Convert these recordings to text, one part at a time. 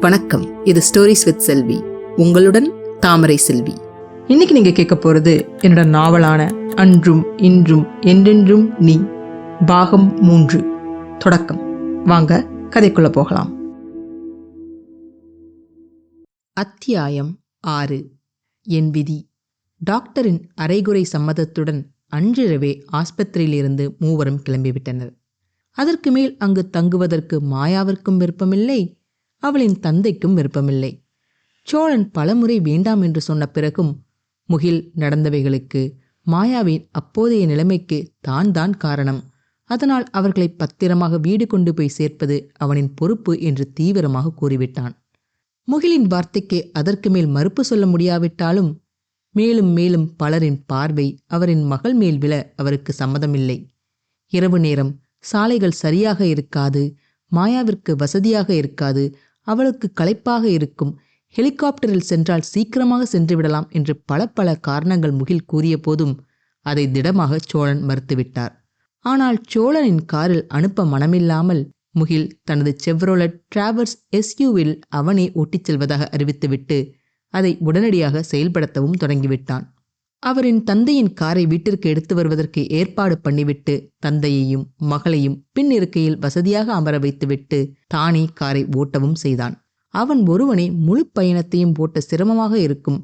வணக்கம். இது stories with செல்வி. உங்களுடன் தாமரை செல்வி. இன்னைக்கு நீங்க கேட்க போறது என்னோட நாவலான அன்றும் இன்றும் என்றென்றும் நீ பாகம் மூன்று. தொடக்கம். வாங்க கதைக்குள்ள போகலாம். அத்தியாயம் ஆறு. என் விதி. டாக்டரின் அரைகுறை சம்மதத்துடன் அன்றிரவே ஆஸ்பத்திரியிலிருந்து மூவரும் கிளம்பிவிட்டனர். அதற்கு மேல் அங்கு தங்குவதற்கு மாயாவிற்கும் விருப்பமில்லை. அவளின் தந்தைக்கும் விருப்பமில்லை. சோழன் பலமுறை வேண்டாம் என்று சொன்ன பிறகும் முகில் நடந்தவைகளுக்கு மாயாவின் அப்போதைய நிலைமைக்கு தான் தான் காரணம். அதனால் அவர்களை பத்திரமாக வீடு கொண்டு போய் சேர்ப்பது அவனின் பொறுப்பு என்று தீவிரமாக கூறிவிட்டான். முகிலின் வார்த்தைக்கு அதற்கு மேல் மறுப்பு சொல்ல முடியாவிட்டாலும் மேலும் மேலும் பலரின் பார்வை அவரின் மகள் மேல் விழ அவருக்கு சம்மதமில்லை. இரவு நேரம் சாலைகள் சரியாக இருக்காது மாயாவிற்கு வசதியாக இருக்காது அவளுக்கு களைப்பாக இருக்கும். ஹெலிகாப்டரில் சென்றால் சீக்கிரமாக சென்று விடலாம் என்று பல பல காரணங்கள் முகில் கூறிய போதும் அதை திடமாக சோழன் மறுத்துவிட்டார். ஆனால் சோழனின் காரில் அனுப்ப மனமில்லாமல் முகில் தனது செவ்ரோலட் டிராவர்ஸ் எஸ்யூவில் அவனே ஓட்டிச் செல்வதாக அறிவித்துவிட்டு அதை உடனடியாக செயல்படுத்தவும் தொடங்கிவிட்டான். அவரின் தந்தையின் காரை வீட்டிற்கு எடுத்து வருவதற்கு ஏற்பாடு பண்ணிவிட்டு தந்தையையும் மகளையும் பின் இருக்கையில் வசதியாக அமர வைத்துவிட்டு தானே காரை ஓட்டவும் செய்தான். அவன் ஒருவனே முழு பயணத்தையும் ஓட்ட சிரமமாக இருக்கும்.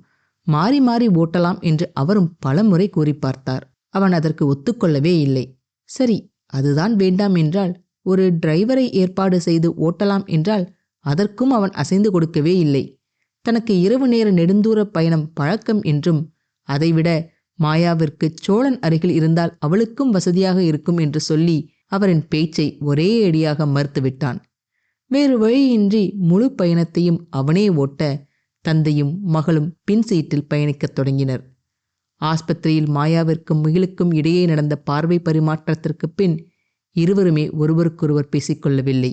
மாறி மாறி ஓட்டலாம் என்று அவரும் பலமுறை கூறி பார்த்தார். அவன் அதற்கு ஒத்துக்கொள்ளவே இல்லை. சரி அதுதான் வேண்டாம் என்றால் ஒரு டிரைவரை ஏற்பாடு செய்து ஓட்டலாம் என்றால் அதற்கும் அவன் அசைந்து கொடுக்கவே இல்லை. தனக்கு இரவு நேர நெடுந்தூர பயணம் பழக்கம் என்றும் அதைவிட மாயாவிற்கு சோழன் அருகில் இருந்தால் அவளுக்கும் வசதியாக இருக்கும் என்று சொல்லி அவரின் பேச்சை ஒரே அடியாக மறுத்துவிட்டான். வேறு வழியின்றி முழு பயணத்தையும் அவனே ஓட்ட தந்தையும் மகளும் பின் சீட்டில் பயணிக்கத் தொடங்கினர். ஆஸ்பத்திரியில் மாயாவிற்கும் முகிலுக்கும் இடையே நடந்த பார்வை பரிமாற்றத்திற்கு பின் இருவருமே ஒருவருக்கொருவர் பேசிக்கொள்ளவில்லை.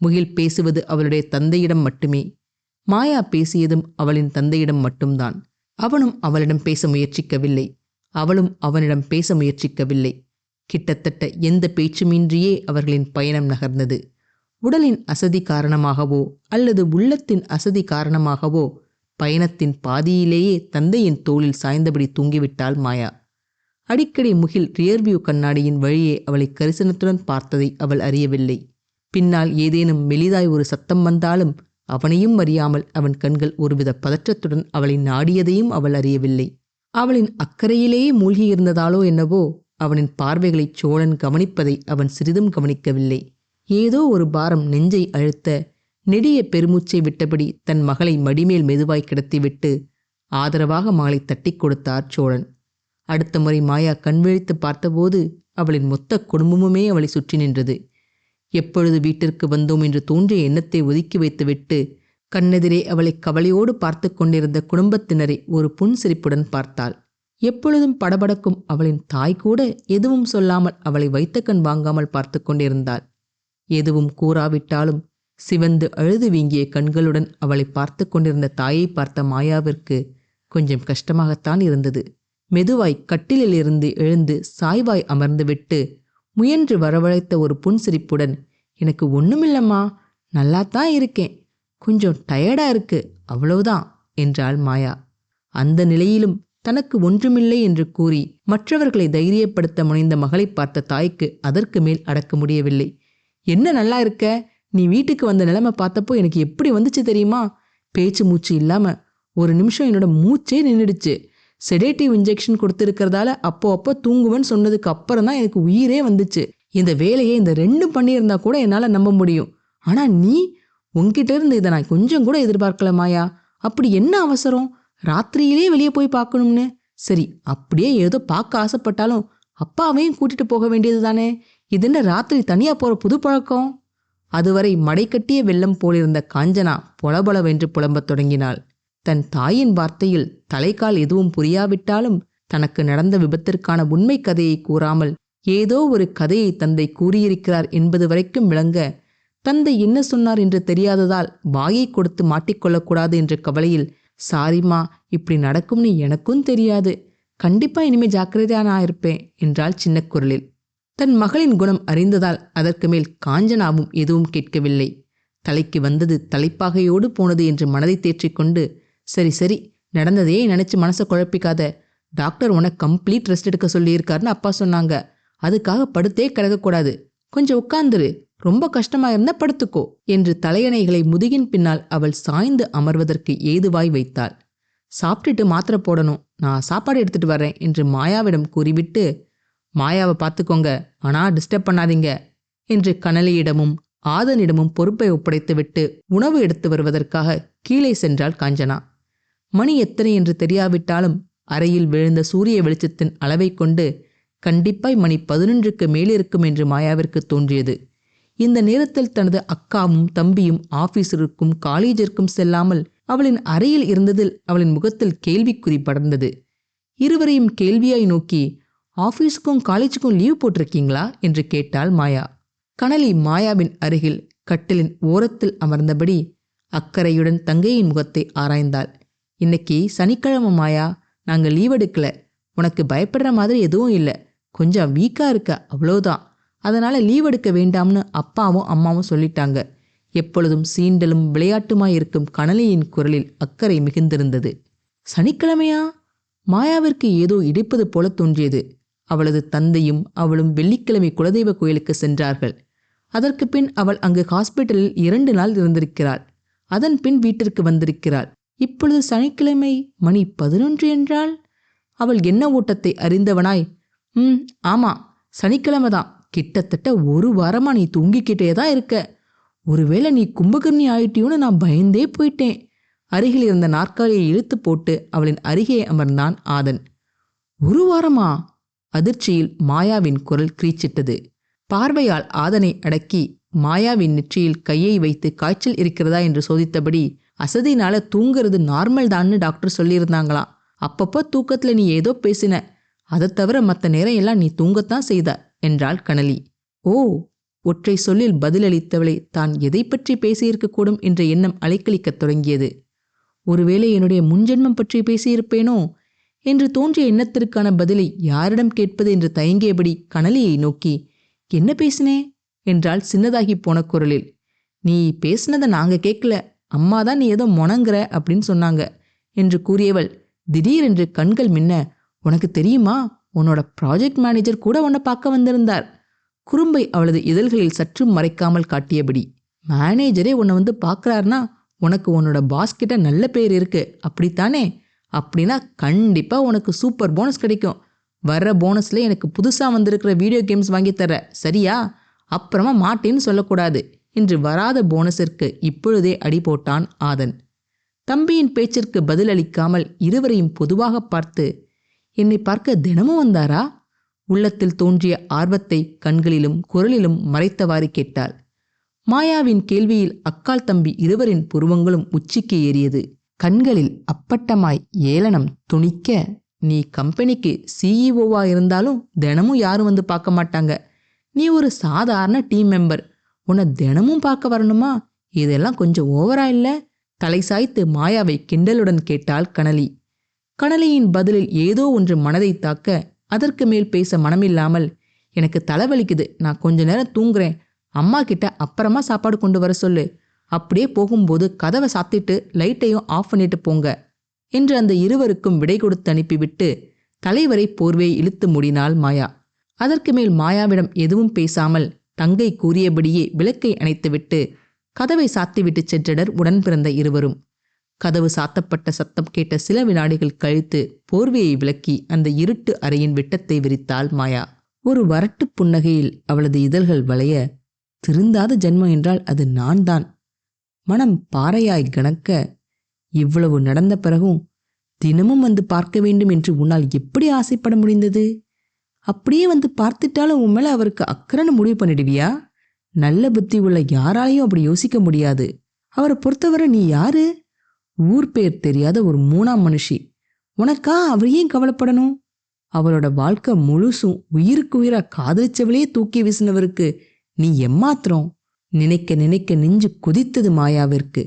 முகில் பேசுவது அவளுடைய தந்தையிடம் மட்டுமே. மாயா பேசியதும் அவளின் தந்தையிடம் மட்டும்தான். அவனும் அவளிடம் பேச முயற்சிக்கவில்லை. அவளும் அவனிடம் பேச முயற்சிக்கவில்லை. கிட்டத்தட்ட எந்த பேச்சுமின்றியே அவர்களின் பயணம் நகர்ந்தது. உடலின் அசதி காரணமாகவோ அல்லது உள்ளத்தின் அசதி காரணமாகவோ பயணத்தின் பாதியிலேயே தந்தையின் தோளில் சாய்ந்தபடி தூங்கிவிட்டாள் மாயா. அடிக்கடி முகில் ரியர்வியூ கண்ணாடியின் வழியே அவளை கரிசனத்துடன் பார்த்ததை அவள் அறியவில்லை. பின்னால் ஏதேனும் மெலிதாய் ஒரு சத்தம் வந்தாலும் அவனையும் அறியாமல் அவன் கண்கள் ஒருவித பதற்றத்துடன் அவளை நாடியதையும் அவள் அறியவில்லை. அவளின் அக்கறையிலேயே மூழ்கியிருந்ததாலோ என்னவோ அவனின் பார்வைகளை சோழன் கவனிப்பதை அவன் சிறிதும் கவனிக்கவில்லை. ஏதோ ஒரு பாரம் நெஞ்சை அழுத்த நெடிய பெருமூச்சை விட்டபடி தன் மகளை மடிமேல் மெதுவாய் கிடத்திவிட்டு ஆதரவாக மாலை தட்டி கொடுத்தார் சோழன். அடுத்த முறை மாயா கண்விழித்து பார்த்தபோது அவளின் மொத்த குடும்பமுமே அவளை சுற்றி நின்றது. எப்பொழுது வீட்டிற்கு வந்தோம் என்று தோன்றிய எண்ணத்தை ஒதுக்கி வைத்துவிட்டு கண்ணெதிரே அவளை கவலையோடு பார்த்து கொண்டிருந்த குடும்பத்தினரை ஒரு புன்சிரிப்புடன் பார்த்தாள். எப்பொழுதும் படபடக்கும் அவளின் தாய் கூட எதுவும் சொல்லாமல் அவளை வைத்த கண் வாங்காமல் பார்த்து கொண்டிருந்தாள். எதுவும் கூறாவிட்டாலும் சிவந்து அழுது வீங்கிய கண்களுடன் அவளை பார்த்து கொண்டிருந்த தாயை பார்த்த மாயாவிற்கு கொஞ்சம் கஷ்டமாகத்தான் இருந்தது. மெதுவாய் கட்டிலிலிருந்து எழுந்து சாய்வாய் அமர்ந்துவிட்டு முயன்று வரவழைத்த ஒரு புன்சிரிப்புடன் எனக்கு ஒண்ணுமில்லம்மா நல்லாத்தான் இருக்கேன். கொஞ்சம் டயர்டா இருக்கு அவ்வளவுதான் என்றாள் மாயா. அந்த நிலையிலும் தனக்கு ஒன்றுமில்லை என்று கூறி மற்றவர்களை தைரியப்படுத்த முனைந்த மகளை பார்த்த தாய்க்கு அதற்கு மேல் அடக்க முடியவில்லை. என்ன நல்லா இருக்க? நீ வீட்டுக்கு வந்த நிலைமை பார்த்தப்போ எனக்கு எப்படி வந்துச்சு தெரியுமா? பேச்சு மூச்சு இல்லாம ஒரு நிமிஷம் என்னோட மூச்சே நின்றுடுச்சு செடேட்டிவ் இன்ஜெக்ஷன் கொடுத்துருக்கிறதால அப்போ அப்போ தூங்குவேன்னு சொன்னதுக்கு அப்புறம் தான் எனக்கு உயிரே வந்துச்சு. இந்த வேலையை இந்த ரெண்டும் பண்ணியிருந்தா கூட என்னால் நம்ப முடியும். ஆனால் நீ உன்கிட்ட இருந்து இதை நான் கொஞ்சம் கூட எதிர்பார்க்கல மாயா. அப்படி என்ன அவசரம்? ராத்திரியிலே வெளியே போய் பார்க்கணும்னு. சரி அப்படியே ஏதோ பார்க்க ஆசைப்பட்டாலும் அப்பாவையும் கூட்டிட்டு போக வேண்டியது தானே? இது என்ன ராத்திரி தனியா போற புது பழக்கம்? அதுவரை மடை கட்டிய வெள்ளம் போலிருந்த காஞ்சனா பொலபொலவென்று புலம்பத் தொடங்கினாள். தன் தாயின் வார்த்தையில் தலைக்கால் எதுவும் புரியாவிட்டாலும் தனக்கு நடந்த விபத்திற்கான உண்மை கதையை கூறாமல் ஏதோ ஒரு கதையை தந்தை கூறியிருக்கிறார் என்பது வரைக்கும் விளங்க தந்தை என்ன சொன்னார் என்று தெரியாததால் வாயை கொடுத்து மாட்டிக்கொள்ளக்கூடாது என்ற கவலையில் சாரிம்மா இப்படி நடக்கும்னு எனக்கும் தெரியாது. கண்டிப்பா இனிமே ஜாக்கிரதையா நான் இருப்பேன் என்றாள் சின்ன குரலில். தன் மகளின் குணம் அறிந்ததால் அதற்கு மேல் காஞ்சனாவும் எதுவும் கேட்கவில்லை. தலைக்கு வந்தது தலைப்பாகையோடு போனது என்று மனதை தேற்றிக்கொண்டு சரி சரி. நடந்ததையே நினைச்சு மனசை குழப்பிக்காத. டாக்டர் உனக்கு கம்ப்ளீட் ரெஸ்ட் எடுக்க சொல்லியிருக்காருன்னு அப்பா சொன்னாங்க. அதுக்காக படுத்தே கிடக்கக்கூடாது. கொஞ்சம் உட்காந்துரு ரொம்ப கஷ்டமா இருந்தா படுத்துக்கோ என்று தலையணைகளை முதுகின் பின்னால் அவள் சாய்ந்து அமர்வதற்கு ஏதுவாய் வைத்தாள். சாப்பிட்டுட்டு மாத்திரை போடணும். நான் சாப்பாடு எடுத்துட்டு வரேன் என்று மாயாவிடம் கூறிவிட்டு மாயாவை பார்த்துக்கோங்க. ஆனா டிஸ்டர்ப் பண்ணாதீங்க. என்று கனலியிடமும் ஆதனிடமும் பொறுப்பை ஒப்படைத்துவிட்டு உணவு எடுத்து வருவதற்காக கீழே சென்றாள் காஞ்சனா. மணி எத்தனை என்று தெரியாவிட்டாலும் அறையில் விழுந்த சூரிய வெளிச்சத்தின் அளவை கொண்டு கண்டிப்பாய் மணி பதினொன்றுக்கு மேலிருக்கும் என்று மாயாவிற்கு தோன்றியது. இந்த நேரத்தில் தனது அக்காவும் தம்பியும் ஆபீஸிற்கும் காலேஜிற்கும் செல்லாமல் அவளின் அறையில் இருந்ததில் அவளின் முகத்தில் கேள்விக்குறி படர்ந்தது. இருவரையும் கேள்வியாய் நோக்கி ஆபீஸுக்கும் காலேஜுக்கும் லீவ் போட்டிருக்கீங்களா? என்று கேட்டாள் மாயா. கனலி மாயாவின் அருகில் கட்டிலின் ஓரத்தில் அமர்ந்தபடி அக்கறையுடன் தங்கையின் முகத்தை ஆராய்ந்தாள். இன்னைக்கு சனிக்கிழமை மாயா நாங்க லீவ் எடுக்கல. உனக்கு பயப்படுற மாதிரி எதுவும் இல்லை. கொஞ்சம் வீக்கா இருக்க அவ்வளோதான் அதனால லீவ் எடுக்க வேண்டாம்னு அப்பாவும் அம்மாவும் சொல்லிட்டாங்க. எப்பொழுதும் சீண்டலும் விளையாட்டுமாய் இருக்கும் கனலியின் குரலில் அக்கறை மிகுந்திருந்தது. சனிக்கிழமையா? மாயாவிற்கு ஏதோ இடிப்பது போல தோன்றியது. அவளது தந்தையும் அவளும் வெள்ளிக்கிழமை குலதெய்வ கோயிலுக்கு சென்றார்கள். அதற்கு பின் அவள் அங்கு ஹாஸ்பிட்டலில் இரண்டு நாள் இருந்திருக்கிறாள். அதன் பின் வீட்டிற்கு வந்திருக்கிறாள். இப்பொழுது சனிக்கிழமை மணி பதினொன்று என்றால் அவள் என்ன ஓட்டத்தை அறிந்தவனாய்? ம் ஆமா சனிக்கிழமை தான். கிட்டத்தட்ட ஒரு வாரமா நீ தூங்கிக்கிட்டே தான் இருக்க. ஒருவேளை நீ கும்பகர்ணி ஆயிட்டியோன்னு நான் பயந்தே போயிட்டேன். அருகில் இருந்த நாற்காலியை இழுத்து போட்டு அவளின் அருகே அமர்ந்தான் ஆதன். ஒரு வாரமா? அதிர்ச்சியில் மாயாவின் குரல் கிரீச்சிட்டது. பார்வையால் ஆதனை அடக்கி மாயாவின் நெற்றியில் கையை வைத்து காய்ச்சல் இருக்கிறதா? என்று சோதித்தபடி அசதினால தூங்குறது நார்மல் தான்னு டாக்டர் சொல்லியிருந்தாங்களாம். அப்பப்போ தூக்கத்துல நீ ஏதோ பேசின. அதை தவிர மற்ற நேரம் எல்லாம் நீ தூங்கத்தான் செய்த என்றாள் கனலி ஓ ஒற்றை சொல்லில் பதிலளித்தவளை தான் எதை பற்றி பேசியிருக்கக்கூடும் என்ற எண்ணம் அலைக்கழிக்கத் தொடங்கியது. ஒருவேளை என்னுடைய முன்ஜென்மம் பற்றி பேசியிருப்பேனோ? என்று தோன்றிய எண்ணத்திற்கான பதிலை யாரிடம் கேட்பது என்று தயங்கியபடி கனலியை நோக்கி என்ன பேசினே? என்றால் சின்னதாகி போன குரலில். நீ பேசினதை நாங்க கேட்கல. அம்மா தான் நீ ஏதோ முணங்குற அப்படின்னு சொன்னாங்க என்று கூறியவள் திடீரென்று கண்கள் மின்ன உனக்கு தெரியுமா? உன்னோட ப்ராஜெக்ட் மேனேஜர் கூட உன்னை பார்க்க வந்திருந்தார். குறும்பை அவளது இதழ்களில் சற்றும் மறைக்காமல் காட்டியபடி மேனேஜரே உன்னை வந்து பார்க்கறாருனா உனக்கு உன்னோட பாஸ் கிட்ட நல்ல பேர் இருக்கு. அப்படித்தானே? அப்படின்னா கண்டிப்பா உனக்கு சூப்பர் போனஸ் கிடைக்கும். வர்ற போனஸ்ல எனக்கு புதுசா வந்திருக்கிற வீடியோ கேம்ஸ் வாங்கி தர சரியா? அப்புறமா மாட்டேன்னு சொல்லக்கூடாது. இன்று வராத போனஸிற்கு இப்பொழுதே அடி போட்டான் ஆதன். தம்பியின் பேச்சிற்கு பதிலளிக்காமல் இருவரையும் பொதுவாக பார்த்து என்னை பார்க்க தினமும் வந்தாரா? உள்ளத்தில் தோன்றிய ஆர்வத்தை கண்களிலும் குரலிலும் மறைத்தவாறு கேட்டாள். மாயாவின் கேள்வியில் அக்கால் தம்பி இருவரின் புருவங்களும் உச்சிக்கு ஏறியது. கண்களில் அப்பட்டமாய் ஏளனம் துணிக்க நீ கம்பெனிக்கு சிஇஓவா இருந்தாலும் தினமும் யாரும் வந்து பார்க்க மாட்டாங்க. நீ ஒரு சாதாரண டீம் மெம்பர். உன்னை தினமும் பார்க்க வரணுமா? இதெல்லாம் கொஞ்சம் ஓவரா இல்ல? தலை சாய்த்து மாயாவை கிண்டலுடன் கேட்டாள் கனலி. கனலியின் பதிலில் ஏதோ ஒன்று மனதை தாக்க அதற்கு மேல் பேச மனமில்லாமல் எனக்கு தலைவலிக்குது நான் கொஞ்ச நேரம் தூங்குறேன் அம்மா கிட்ட அப்புறமா சாப்பாடு கொண்டு வர சொல்லு. அப்படியே போகும்போது கதவை சாத்திட்டு லைட்டையும் ஆஃப் பண்ணிட்டு போங்க என்று அந்த இருவருக்கும் விடை கொடுத்து அனுப்பிவிட்டு தலைவரை போர்வை இழுத்து மூடினாள் மாயா. அதற்கு மேல் மாயாவிடம் எதுவும் பேசாமல் தங்கை கூறியபடியே விளக்கை அணைத்துவிட்டு கதவை சாத்திவிட்டு சென்றனர் உடன் பிறந்த இருவரும். கதவு சாத்தப்பட்ட சத்தம் கேட்ட சில வினாடிகள் கழித்து போர்வையை விலக்கி அந்த இருட்டு அறையின் விட்டத்தை விரித்தாள் மாயா. ஒரு வரட்டு புன்னகையில் அவளது இதழ்கள் வளைய திருந்தாத ஜென்மம் என்றால் அது நான் தான் மனம் பாறையாய் கணக்க இவ்வளவு நடந்த பிறகும் தினமும் வந்து பார்க்க வேண்டும் என்று உன்னால் எப்படி ஆசைப்பட முடிந்தது? அப்படியே வந்து பார்த்துட்டாலும் உன் மேல அவருக்கு அக்கறைன்னு முடிவு பண்ணிடுவியா? நல்ல புத்தி உள்ள யாராலையும் அப்படி யோசிக்க முடியாது. அவரை பொறுத்தவரை நீ யாரு? ஊர் பெயர் தெரியாத ஒரு மூணாம் மனுஷி. உனக்கா அவர் ஏன் கவலைப்படணும்? அவளோட வாழ்க்கை முழுசும் உயிருக்கு உயிரா காதலிச்சவளே தூக்கி வீசினவருக்கு நீ எம்மாத்திரம்? நினைக்க நினைக்க நெஞ்சு குதித்தது மாயாவிற்கு.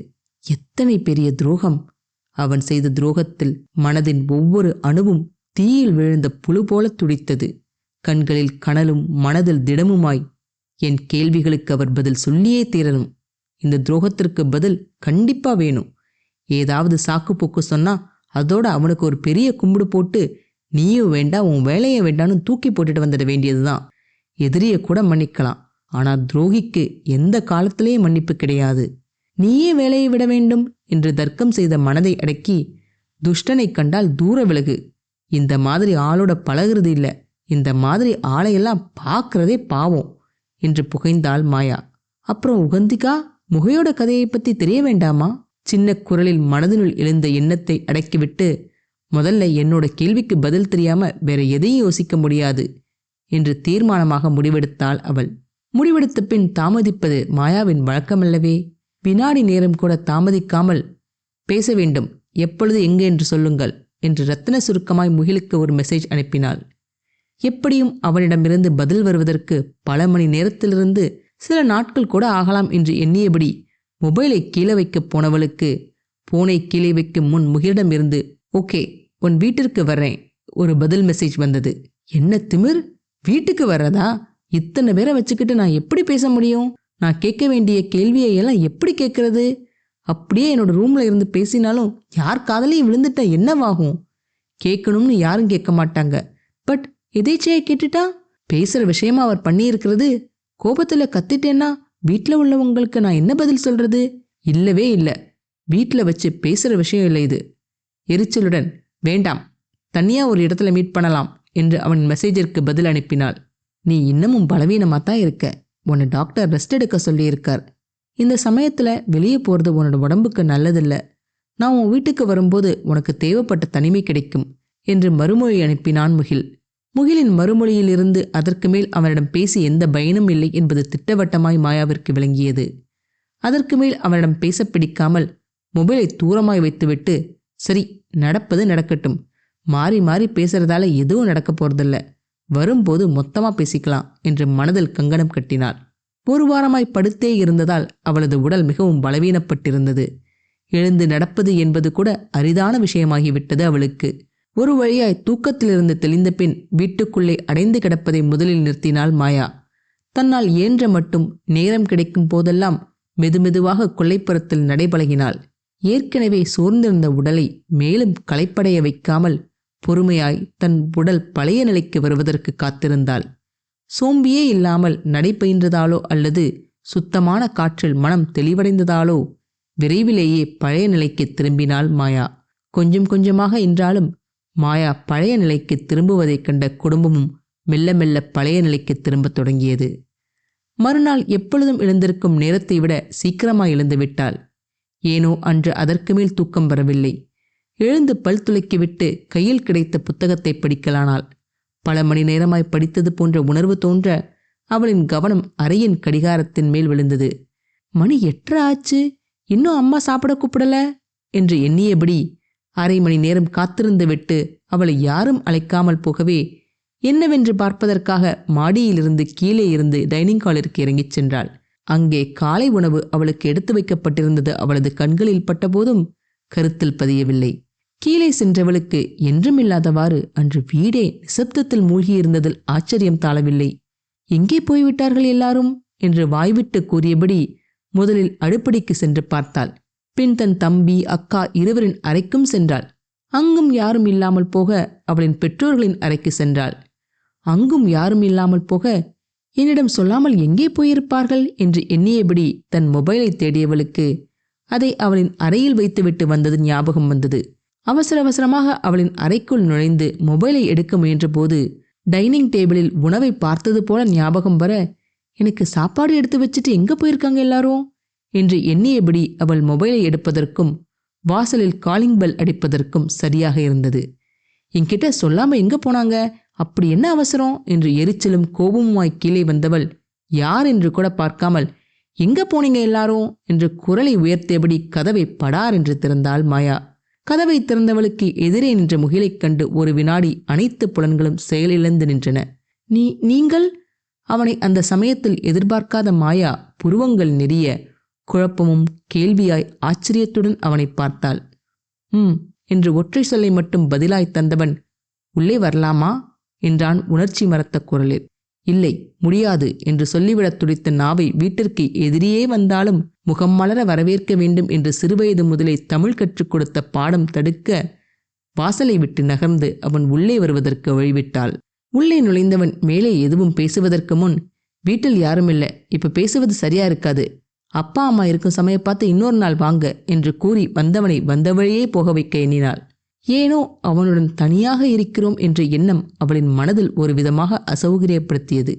எத்தனை பெரிய துரோகம். அவன் செய்த துரோகத்தில் மனதின் ஒவ்வொரு அணுவும் தீயில் விழுந்த புழு போல துடித்தது. கண்களில் கனலும் மனதில் திடமுமாய் என் கேள்விகளுக்கு அவர் பதில் சொல்லியே தீரணும். இந்த துரோகத்திற்கு பதில் கண்டிப்பா வேணும். ஏதாவது சாக்கு போக்கு சொன்னா அதோட அவனுக்கு ஒரு பெரிய கும்பிடு போட்டு நீயும் வேண்டாம் உன் வேலையை வேண்டான்னு தூக்கி போட்டுட்டு வந்துட வேண்டியதுதான். எதிரியை கூட மன்னிக்கலாம். ஆனா துரோகிக்கு எந்த காலத்திலேயும் மன்னிப்பு கிடையாது. நீயே வேலையை விட வேண்டும் என்று தர்க்கம் செய்த மனதை அடக்கி துஷ்டனை கண்டால் தூர விலகு. இந்த மாதிரி ஆளோட பழகுறது இல்லை. இந்த மாதிரி ஆளையெல்லாம் பார்க்கறதே பாவம் என்று புகைந்தாள் மாயா. அப்புறம் உகந்திகா முகையோட கதையை பத்தி தெரிய வேண்டாமா? சின்ன குரலில் மனதினுள் எழுந்த எண்ணத்தை அடக்கிவிட்டு முதல்ல என்னோட கேள்விக்கு பதில் தெரியாம வேற எதையும் யோசிக்க முடியாது என்று தீர்மானமாக முடிவெடுத்தாள் அவள். முடிவெடுத்த பின் தாமதிப்பது மாயாவின் வழக்கமல்லவே. வினாடி நேரம் கூட தாமதிக்காமல் பேச வேண்டும் எப்பொழுது எங்கே? என்று சொல்லுங்கள் என்று ரத்தின சுருக்கமாய் முகிலுக்கு ஒரு மெசேஜ் அனுப்பினாள். எப்படியும் அவனிடமிருந்து பதில் வருவதற்கு பல மணி நேரத்திலிருந்து சில நாட்கள் கூட ஆகலாம் என்று எண்ணியபடி மொபைலை கீழே வைக்கப் போனவளுக்கு போனை கீழே வைக்கும் முன் முகிலிடமிருந்து ஓகே உன் வீட்டிற்கு வர்றேன். ஒரு பதில் மெசேஜ் வந்தது. என்ன திமிர்? வீட்டுக்கு வர்றதா? இத்தனை பேரை வச்சுக்கிட்டு நான் எப்படி பேச முடியும்? நான் கேட்க வேண்டிய கேள்வியை எல்லாம் எப்படி கேட்கறது? அப்படியே என்னோட ரூம்ல இருந்து பேசினாலும் யார் காதலையும் விழுந்துட்டா என்னவாகும்? கேட்கணும்னு யாரும் கேட்க மாட்டாங்க. பட் எதேச்சையை கேட்டுட்டா? பேசுற விஷயமா அவர் பண்ணியிருக்கிறது. கோபத்துல கத்திட்டேன்னா வீட்ல உள்ளவங்களுக்கு நான் என்ன பதில் சொல்றது? இல்லவே இல்ல. வீட்ல வச்சு பேசுற விஷயம் இல்லை இது. எரிச்சலுடன் வேண்டாம் தனியா ஒரு இடத்துல மீட் பண்ணலாம் என்று அவன் மெசேஜிற்கு பதில் அனுப்பினாள். நீ இன்னமும் பலவீனமா தான் இருக்க. உன்னை டாக்டர் ரெஸ்ட் எடுக்க சொல்லியிருக்கார். இந்த சமயத்துல வெளியே போறது உன்னோட உடம்புக்கு நல்லதில்ல. நான் உன் வீட்டுக்கு வரும்போது உனக்கு தேவைப்பட்ட தனிமை கிடைக்கும் என்று மறுமொழி அனுப்பினான் முகில். முகிலின் மறுமொழியிலிருந்து அதற்கு மேல் அவனிடம் பேசி எந்த பயனும் இல்லை என்பது திட்டவட்டமாய் மாயாவிற்கு விளங்கியது. அதற்கு மேல் அவனிடம் பேச பிடிக்காமல் மொபைலை தூரமாய் வைத்துவிட்டு சரி நடப்பது நடக்கட்டும். மாறி மாறி பேசுறதால எதுவும் நடக்க போறதில்ல. வரும்போது மொத்தமா பேசிக்கலாம் என்று மனதில் கங்கணம் கட்டினாள். ஒரு வாரமாய் படுத்தே இருந்ததால் அவளது உடல் மிகவும் பலவீனப்பட்டிருந்தது. எழுந்து நடப்பது என்பது கூட அரிதான விஷயமாகிவிட்டது அவளுக்கு. ஒரு வழியாய் தூக்கத்திலிருந்து தெளிந்த பின் வீட்டுக்குள்ளே அடைந்து கிடப்பதை முதலில் நிறுத்தினாள் மாயா. தன்னால் இயன்ற மட்டும் நேரம் கிடைக்கும் போதெல்லாம் மெதுமெதுவாக கொல்லைப்புறத்தில் நடைபழகினாள். ஏற்கனவே சோர்ந்திருந்த உடலை மேலும் களைப்படைய வைக்காமல் பொறுமையாய் தன் உடல் பழைய நிலைக்கு வருவதற்கு காத்திருந்தாள். சோம்பியே இல்லாமல் நடைபயின்றதாலோ அல்லது சுத்தமான காற்றில் மனம் தெளிவடைந்ததாலோ விரைவிலேயே பழைய நிலைக்கு திரும்பினாள் மாயா. கொஞ்சம் கொஞ்சமாக என்றாலும் மாயா பழைய நிலைக்கு திரும்புவதைக் கண்ட குடும்பமும் மெல்ல மெல்ல பழைய நிலைக்கு திரும்பத் தொடங்கியது. மறுநாள் எப்பொழுதும் எழுந்திருக்கும் நேரத்தை விட சீக்கிரமாய் எழுந்து விட்டாள் ஏனோ அன்று அதற்கு மேல் தூக்கம் வரவில்லை. எழுந்து பல் துளைக்கிவிட்டு கையில் கிடைத்த புத்தகத்தை படிக்கலானாள். பல மணி நேரமாய் படித்தது போன்ற உணர்வு தோன்ற அவளின் கவனம் அறையின் கடிகாரத்தின் மேல் விழுந்தது. மணி எட்டரை ஆச்சு? இன்னும் அம்மா சாப்பிட கூப்பிடல? என்று எண்ணியபடி அரை மணி நேரம் காத்திருந்து விட்டு அவளை யாரும் அழைக்காமல் போகவே என்னவென்று பார்ப்பதற்காக மாடியிலிருந்து கீழே இருந்து டைனிங் ஹாலிற்கு இறங்கிச் சென்றாள். அங்கே காலை உணவு அவளுக்கு எடுத்து வைக்கப்பட்டிருந்தது. அவளது கண்களில் பட்டபோதும் கருத்தில் பதியவில்லை. கீழே சென்றவளுக்கு என்றுமில்லாதவாறு அன்று வீடே நிசப்தத்தில் மூழ்கியிருந்ததில் ஆச்சரியம் தாளவில்லை எங்கே போய்விட்டார்கள் எல்லாரும்? என்று வாய்விட்டு கூறியபடி முதலில் அடுப்படிக்கு சென்று பார்த்தாள். பின் தன் தம்பி அக்கா இருவரின் அறைக்கும் சென்றாள். அங்கும் யாரும் இல்லாமல் போக அவளின் பெற்றோர்களின் அறைக்கு சென்றாள். அங்கும் யாரும் இல்லாமல் போக என்னிடம் சொல்லாமல் எங்கே போயிருப்பார்கள் என்று எண்ணியபடி தன் மொபைலை தேடியவளுக்கு அதை அவளின் அறையில் வைத்துவிட்டு வந்தது ஞாபகம் வந்தது. அவசர அவசரமாக அவளின் அறைக்குள் நுழைந்து மொபைலை எடுக்க முயன்றபோது டைனிங் டேபிளில் உணவை பார்த்தது போல ஞாபகம் வர எனக்கு சாப்பாடு எடுத்து வச்சுட்டு எங்க போயிருக்காங்க எல்லாரும்? என்று எண்ணியபடி அவள் மொபைலை எடுப்பதற்கும் வாசலில் காலிங் பெல் அடிப்பதற்கும் சரியாக இருந்தது. என்கிட்ட சொல்லாம எங்க போனாங்க? அப்படி என்ன அவசரம்? என்று எரிச்சலும் கோபமுமாய் கீழே வந்தவள் யார்? என்று கூட பார்க்காமல் எங்க போனீங்க எல்லாரும்? என்று குரலை உயர்த்தியபடி கதவை படார் என்று திறந்தாள் மாயா. கதவை திறந்தவளுக்கு எதிரே நின்ற முகிலைக் கண்டு ஒரு வினாடி அனைத்து புலன்களும் செயலிழந்து நின்றன. நீ நீங்கள்? அவனை அந்த சமயத்தில் எதிர்பார்க்காத மாயா புருவங்கள் நெறிய குழப்பமும் கேள்வியாய் ஆச்சரியத்துடன் அவனை பார்த்தாள். ம் என்று ஒற்றை சொல்லை மட்டும் பதிலாய் தந்தவன் உள்ளே வரலாமா? என்றான் உணர்ச்சி மறத்த குரலில். இல்லை முடியாது என்று சொல்லிவிடத் துடித்த நாவை வீட்டிற்கு எதிரியே வந்தாலும் முகம் மலர வரவேற்க வேண்டும் என்று சிறுவயது முதலே தமிழ் கற்றுக் கொடுத்த பாடம் தடுக்க வாசலை விட்டு நகர்ந்து அவன் உள்ளே வருவதற்கு வழிவிட்டாள். உள்ளே நுழைந்தவன் மேலே எதுவும் பேசுவதற்கு முன் வீட்டில் யாருமில்லை இப்ப பேசுவது சரியா இருக்காது அப்பா அம்மா இருக்கும் சமயம் பார்த்து இன்னொரு நாள் வாங்க என்று கூறி வந்தவனை வந்த வழியே போக வைக்க எண்ணினாள். ஏனோ அவனுடன் தனியாக இருக்கிறோம் என்ற எண்ணம் அவளின் மனதில் ஒரு விதமாக அசௌகரியப்படுத்தியது.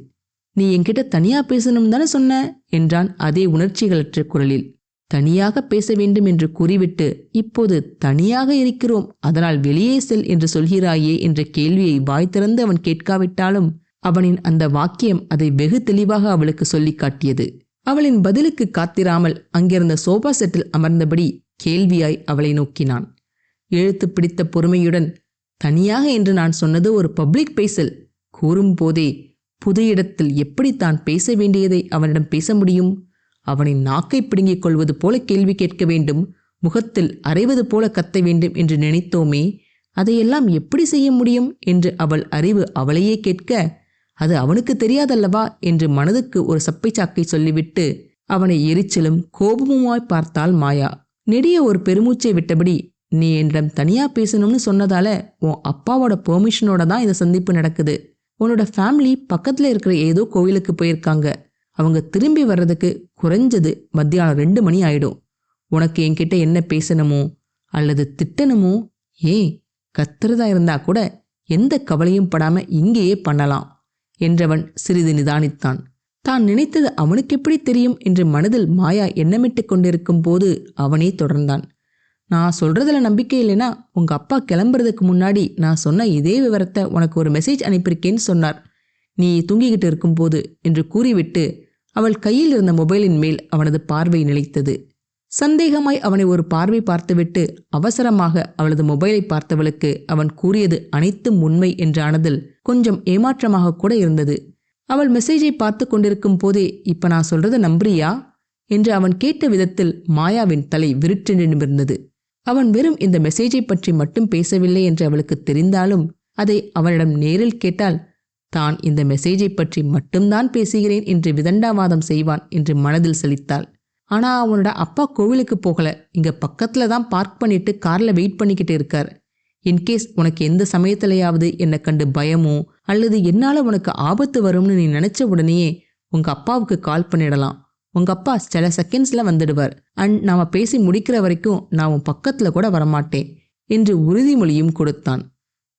நீ என்கிட்ட தனியா பேசணும் தானே சொன்ன? என்றான் அதே உணர்ச்சிகளற்ற குரலில். தனியாக பேச வேண்டும் என்று கூறிவிட்டு இப்போது தனியாக இருக்கிறோம் அதனால் வெளியே செல் என்று சொல்கிறாயே என்ற கேள்வியை வாய் திறந்து அவன் கேட்காவிட்டாலும் அவனின் அந்த வாக்கியம் அதை வெகு தெளிவாக அவளுக்கு சொல்லிக் காட்டியது. அவளின் பதிலுக்கு காத்திராமல் அங்கிருந்த சோபா செட்டில் அமர்ந்தபடி கேள்வியாய் அவளை நோக்கினான். எழுத்து பிடித்த பொறுமையுடன் தனியாக என்று நான் சொன்னது ஒரு பப்ளிக் பேசல். கூறும்போதே புது இடத்தில் எப்படி தான் பேச வேண்டியதை அவனிடம் பேச முடியும்? அவனின் நாக்கை பிடுங்கிக் கொள்வது போல கேள்வி கேட்க வேண்டும். முகத்தில் அறைவது போல கத்த வேண்டும் என்று நினைத்தோமே அதையெல்லாம் எப்படி செய்ய முடியும்? என்று அவள் அறிவு அவளையே கேட்க அது அவனுக்கு தெரியாதல்லவா? என்று மனதுக்கு ஒரு சப்பை சாக்கை சொல்லிவிட்டு அவனை எரிச்சலும் கோபமுமாய் பார்த்தாள் மாயா. நெடிய ஒரு பெருமூச்சை விட்டபடி நீ என்னிடம் தனியா பேசணும்னு சொன்னதால உன் அப்பாவோட பெர்மிஷனோட தான் இந்த சந்திப்பு நடக்குது. உன்னோட ஃபேமிலி பக்கத்துல இருக்கிற ஏதோ கோவிலுக்கு போயிருக்காங்க. அவங்க திரும்பி வர்றதுக்கு குறைஞ்சது மத்தியானம் ரெண்டு மணி ஆயிடும். உனக்கு என்கிட்ட என்ன பேசணுமோ அல்லது திட்டணுமோ ஏன் கத்துறதா இருந்தா கூட எந்த கவலையும் படாம இங்கேயே பண்ணலாம். என்றவன் சிறிது நிதானித்தான். தான் நினைத்தது அவனுக்கு எப்படி தெரியும் என்று மனதில் மாயா எண்ணமிட்டு கொண்டிருக்கும் போது அவனே தொடர்ந்தான். நான் சொல்றதுல நம்பிக்கை இல்லைனா உங்க அப்பா கிளம்புறதுக்கு முன்னாடி நான் சொன்ன இதே விவரத்தை உனக்கு ஒரு மெசேஜ் அனுப்பியிருக்கேன்னு சொன்னார். நீ தூங்கிக்கிட்டு இருக்கும்போது என்று கூறிவிட்டு அவள் கையில் இருந்த மொபைலின் மேல் அவனது பார்வை நிலைத்தது. சந்தேகமாய் அவனை ஒரு பார்வை பார்த்துவிட்டு அவசரமாக அவளது மொபைலை பார்த்தவளுக்கு அவன் கூறியது அனைத்தும் உண்மை என்றானதில் கொஞ்சம் ஏமாற்றமாக கூட இருந்தது. அவள் மெசேஜை பார்த்து கொண்டிருக்கும் போதே இப்ப நான் சொல்றத நம்புறியா? என்று அவன் கேட்ட விதத்தில் மாயாவின் தலை விருட்டென்று நிமிர்ந்தது. அவன் வெறும் இந்த மெசேஜை பற்றி மட்டும் பேசவில்லை என்று அவளுக்கு தெரிந்தாலும் அதை அவனிடம் நேரில் கேட்டால் தான் இந்த மெசேஜை பற்றி மட்டும்தான் பேசுகிறேன் என்று விதண்டாவாதம் செய்வான் என்று மனதில் செழித்தாள் ஆனா அவனோட அப்பா கோவிலுக்கு போகல. இங்க பக்கத்துல தான் பார்க் பண்ணிட்டு கார்ல வெயிட் பண்ணிக்கிட்டு இருக்கார். இன்கேஸ் உனக்கு எந்த சமயத்திலையாவது என்னை கண்டு பயமோ அல்லது என்னால உனக்கு ஆபத்து வரும்னு நீ நினைச்ச உடனேயே உங்க அப்பாவுக்கு கால் பண்ணிடலாம். உங்க அப்பா சில செகண்ட்ஸ்ல வந்துடுவார். அண்ட் நாம பேசி முடிக்கிற வரைக்கும் நான் உன் பக்கத்துல கூட வரமாட்டேன் என்று உறுதிமொழியும் கொடுத்தான்.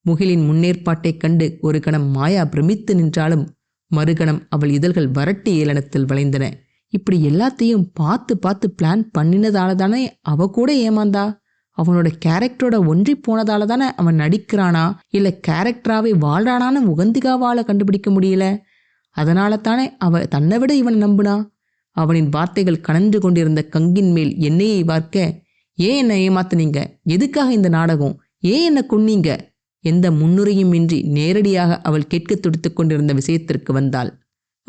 முகிலின் முன்னேற்பாட்டைக் கண்டு ஒரு கணம் மாயா பிரமித்து நின்றாலும் மறுகணம் அவள் இதழ்கள் வரட்டி ஏளனத்தில் வளைந்தன. இப்படி எல்லாத்தையும் பார்த்து பார்த்து பிளான் பண்ணினதால தானே அவ கூட ஏமாந்தா? அவனோட கேரக்டரோட ஒன்றி போனதால தானே அவன் நடிக்கிறானா? இல்லை கேரக்டராகவே வாழ்றானான்னு உகந்திகாவால் கண்டுபிடிக்க முடியல? அதனால தானே அவ தன்னை விட இவன் நம்புனா? அவனின் வார்த்தைகள் கனன்று கொண்டிருந்த கங்கின் மேல் எண்ணெயை பார்க்க ஏன் என்னை ஏமாத்துனீங்க? எதுக்காக இந்த நாடகம்? ஏன் என்னை கொன்னீங்க? எந்த முன்னுரையும் இன்றி நேரடியாக அவள் கேட்க துடித்து கொண்டிருந்த விஷயத்திற்கு வந்தாள்.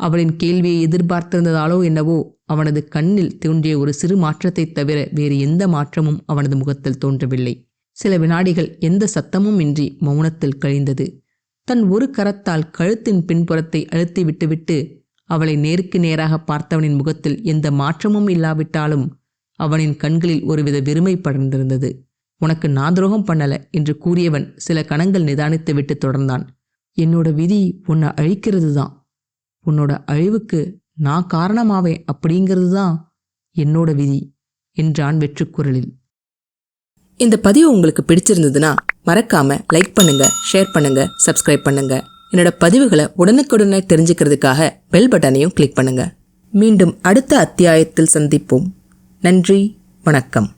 அவளின் கேள்வியை எதிர்பார்த்திருந்ததாலோ என்னவோ அவனது கண்ணில் தோன்றிய ஒரு சிறு மாற்றத்தைத் தவிர வேறு எந்த மாற்றமும் அவனது முகத்தில் தோன்றவில்லை. சில வினாடிகள் எந்த சத்தமும் இன்றி மௌனத்தில் கழிந்தது. தன் ஒரு கரத்தால் கழுத்தின் பின்புறத்தை அழுத்தி விட்டுவிட்டு அவளை நேருக்கு நேராக பார்த்தவனின் முகத்தில் எந்த மாற்றமும் இல்லாவிட்டாலும் அவனின் கண்களில் ஒருவித வெறுமை படர்ந்திருந்தது. உனக்கு நான் துரோகம் பண்ணல என்று கூறியவன் சில கணங்கள் நிதானித்து விட்டு தொடர்ந்தான். என்னோட விதி உன்னை அழிக்கிறது தான் உன்னோட அழிவுக்கு நான் காரணமாவேன் அப்படிங்கிறது தான் என்னோட விதி என்றான் வெற்றுக்குரலில். இந்த பதிவு உங்களுக்கு பிடிச்சிருந்ததுன்னா மறக்காம லைக் பண்ணுங்க ஷேர் பண்ணுங்க சப்ஸ்கிரைப் பண்ணுங்க. என்னோட பதிவுகளை உடனுக்குடனே தெரிஞ்சுக்கிறதுக்காக பெல் பட்டனையும் கிளிக் பண்ணுங்க. மீண்டும் அடுத்த அத்தியாயத்தில் சந்திப்போம். நன்றி வணக்கம்.